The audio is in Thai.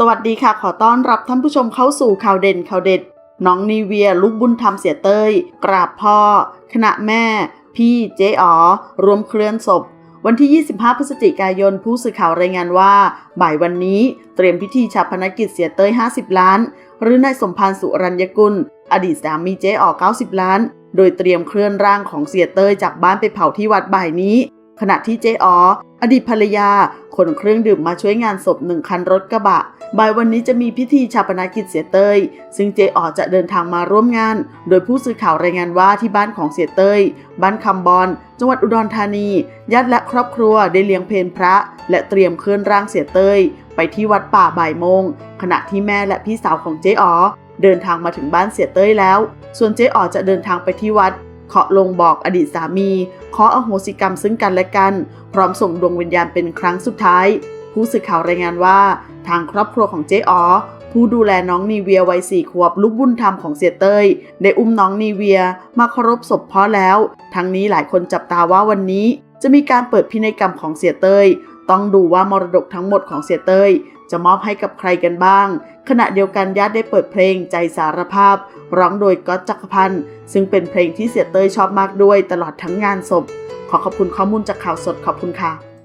สวัสดีค่ะขอต้อนรับท่านผู้ชมเข้าสู่ข่าวเด่นข่าวเด็ด น้องนีเวียลูกบุญธรรมเสียเต้ย กราบพ่อ คณะแม่ พี่เจ๊อ๋อรวมเคลื่อนศพ วันที่ 25 พฤศจิกายนผู้สื่อข่าวรายงานว่า บ่ายวันนี้เตรียมพิธีชาปนกิจเสียเต้ย 50 ล้าน หรือนายสมพานสุรัญญกุล อดีตสามีเจ๊อ๋อ90 ล้าน โดยเตรียมเคลื่อนร่างของเสียเต้ยจากบ้านไปเผาที่วัดบ่ายนี้ ขณะที่เจ๊อ๋ออดีตภรรยาขนเครื่องดื่มมาช่วยงานศพหนึ่งคันรถกระบะ บ่ายวันนี้จะมีพิธีชาปนกิจเสียเต้ย ซึ่งเจอ๋อจะเดินทางมาร่วมงาน โดยผู้สื่อข่าวรายงานว่าที่บ้านของเสียเต้ย บ้านคำบอน จังหวัดอุดรธานี ญาติและครอบครัวได้เลี้ยงเพลพระ และเตรียมเคลื่อนร่างเสียเต้ย ไปที่วัดป่าบ่ายโมง ขณะที่แม่และพี่สาวของเจอ๋อเดินทางมาถึงบ้านเสียเต้ยแล้ว ส่วนเจ๊อ๋อจะเดินทางไปที่วัด เคาะลงบอกอดีตสามีขออโหสิกรรมซึ่งกันและกัน พร้อมส่งดวงวิญญาณเป็นครั้งสุดท้าย ผู้สื่อข่าวรายงานว่า ทางครอบครัวของเจ๊อ๋อผู้ดูแลน้องนีเวียวัยสี่ขวบลูกบุญธรรมของเสียเต้ยได้อุ้มน้องนีเวียมาเคารพศพพ่อแล้ว ทั้งนี้หลายคนจับตาว่าวันนี้ จะมีการเปิดพินัยกรรมของเสียเต้ยต้องดูว่ามรดกทั้งหมดของเสียเต้ย จะมอบให้กับใครกันบ้าง ขณะเดียวกันญาติได้เปิดเพลงใจสารภาพ ร้องโดยก๊อตจักรพันธ์ซึ่งเป็นเพลงที่เสียเต้ยชอบมากด้วยตลอดทั้งงานศพ ขอขอบคุณข้อมูลจากข่าวสดขอบคุณค่ะ